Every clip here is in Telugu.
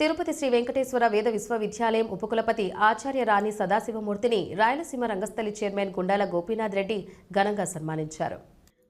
తిరుపతి శ్రీ వెంకటేశ్వర వేద విశ్వవిద్యాలయం ఉపకులపతి ఆచార్య రాణి సదాశివమూర్తిని రాయలసీమ రంగస్థలి చైర్మన్ గుండాల గోపీనాథ్ రెడ్డి ఘనంగా సన్మానించారు.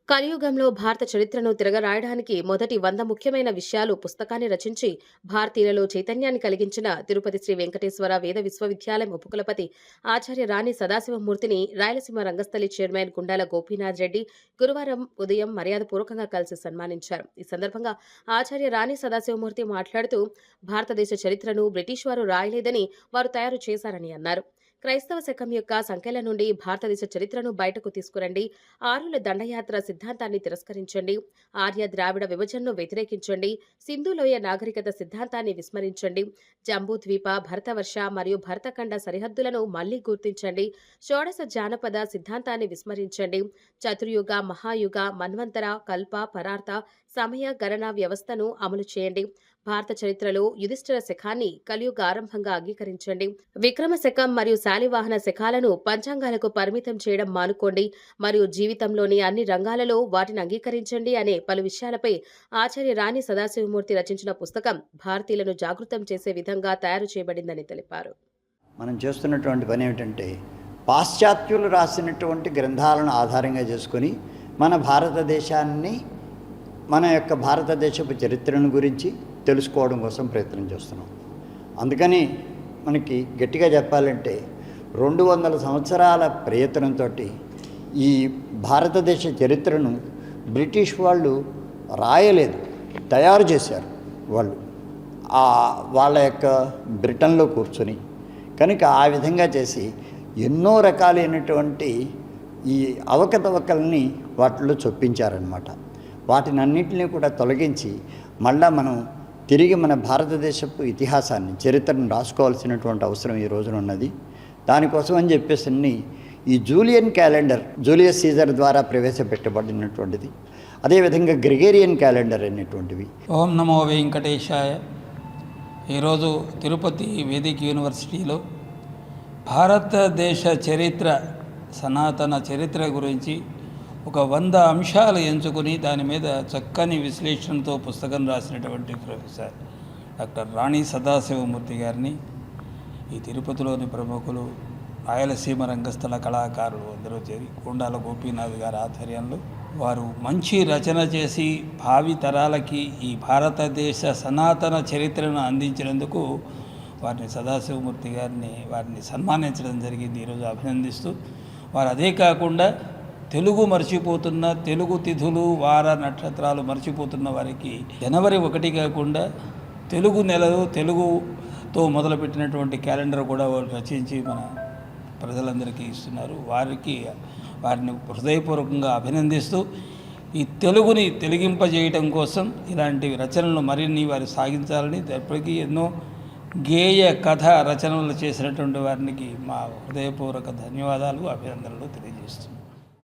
కలియుగంలో భారత చరిత్రను తిరగరాయడానికి మొదటి వంద ముఖ్యమైన విషయాలు పుస్తకాన్ని రచించి భారతీయులలో చైతన్యాన్ని కలిగించిన తిరుపతి శ్రీ వెంకటేశ్వర వేద విశ్వవిద్యాలయం ఉపకులపతి ఆచార్య రాణి సదాశివమూర్తిని రాయలసీమ రంగస్థలి చైర్మన్ గుండాల గోపీనాథ్ రెడ్డి గురువారం ఉదయం మర్యాదపూర్వకంగా కలిసి సన్మానించారు. ఈ సందర్భంగా ఆచార్య రాణి సదాశివమూర్తి మాట్లాడుతూ భారతదేశ చరిత్రను బ్రిటిష్ వారు రాయలేదని వారు తయారు చేశారని అన్నారు. క్రైస్తవ శకం యొక్క సంఖ్యల నుండి భారతదేశ చరిత్రను బయటకు తీసుకురండి. ఆర్యుల దండయాత్ర సిద్ధాంతాన్ని తిరస్కరించండి. ఆర్య ద్రావిడ విభజనను వ్యతిరేకించండి. సింధులోయ నాగరికత సిద్ధాంతాన్ని విస్మరించండి. జంబూద్వీప భరతవర్ష మరియు భరతఖండ సరిహద్దులను మళ్ళీ గుర్తించండి. షోడశ జానపద సిద్ధాంతాన్ని విస్మరించండి. చతుర్యుగ మహాయుగ మన్వంతర కల్ప పరార్థ సమయ గణన వ్యవస్థను అమలు చేయండి. భారత చరిత్రలో యుధిష్ఠిర శఖాన్ని కలియుగ ఆరంభంగా అంగీకరించండి. విక్రమ శకం మరియు శాలివాహన శఖాలను పంచాంగాలకు పరిమితం చేయడం మానుకోండి. మరియు జీవితంలోని అన్ని రంగాలలో వాటిని అంగీకరించండి అనే పలు విషయాలపై ఆచార్య రాణి సదాశివమూర్తి రచించిన పుస్తకం భారతీయులను జాగృతం చేసే విధంగా తయారు చేయబడిందని తెలిపారు. మనం చేస్తున్నటువంటి పని ఏమిటంటే పాశ్చాత్యులు రాసినటువంటి గ్రంథాలను ఆధారంగా చేసుకొని మన భారతదేశాన్ని మన యొక్క భారతదేశపు చరిత్రను గురించి తెలుసుకోవడం కోసం ప్రయత్నం చేస్తున్నాం. అందుకని మనకి గట్టిగా చెప్పాలంటే రెండు వందల సంవత్సరాల ప్రయత్నంతో ఈ భారతదేశ చరిత్రను బ్రిటిష్ వాళ్ళు రాయలేదు తయారు చేశారు వాళ్ళు. వాళ్ళ యొక్క బ్రిటన్లో కూర్చొని కనుక ఆ విధంగా చేసి ఎన్నో రకాలైనటువంటి ఈ అవకతవకల్ని వాటిలో చొప్పించారనమాట వాటిని అన్నింటినీ కూడా తొలగించి మళ్ళా మనం తిరిగి మన భారతదేశపు ఇతిహాసాన్ని చరిత్రను రాసుకోవాల్సినటువంటి అవసరం ఈ రోజున ఉన్నది. దానికోసం అని చెప్పేసి ఈ జూలియన్ క్యాలెండర్ జూలియస్ సీజర్ ద్వారా ప్రవేశపెట్టబడినటువంటిది. అదేవిధంగా గ్రిగేరియన్ క్యాలెండర్ అనేటువంటివి. ఓం నమో వెంకటేశాయ. ఈరోజు తిరుపతి వేదిక యూనివర్సిటీలో భారతదేశ చరిత్ర సనాతన చరిత్ర గురించి ఒక వంద అంశాలు ఎంచుకుని దాని మీద చక్కని విశ్లేషణతో పుస్తకం రాసినటువంటి ప్రొఫెసర్ డాక్టర్ రాణి సదాశివమూర్తి గారిని ఈ తిరుపతిలోని ప్రముఖులు రాయలసీమ రంగస్థల కళాకారులు అందరూ చేరి కొండాల గోపీనాథ్ గారి ఆధ్వర్యంలో వారు మంచి రచన చేసి భావి తరాలకి ఈ భారతదేశ సనాతన చరిత్రను అందించినందుకు వారిని సదాశివమూర్తి గారిని వారిని సన్మానించడం జరిగింది. ఈరోజు అభినందిస్తూ వారు అదే కాకుండా తెలుగు మర్చిపోతున్న తెలుగు తిథులు వార నక్షత్రాలు మర్చిపోతున్న వారికి జనవరి ఒకటి కాకుండా తెలుగు నెలలో తెలుగుతో మొదలుపెట్టినటువంటి క్యాలెండర్ కూడా వాళ్ళు రచించి మన ప్రజలందరికీ ఇస్తున్నారు. వారికి వారిని హృదయపూర్వకంగా అభినందిస్తూ ఈ తెలుగుని తెలిగింపజేయటం కోసం ఇలాంటి రచనలు మరిన్ని వారు సాగించాలని ఇప్పటికీ ఎన్నో గేయ కథ రచనలు చేసినటువంటి వారికి మా హృదయపూర్వక ధన్యవాదాలు అభినందనలు తెలియజేస్తున్నాను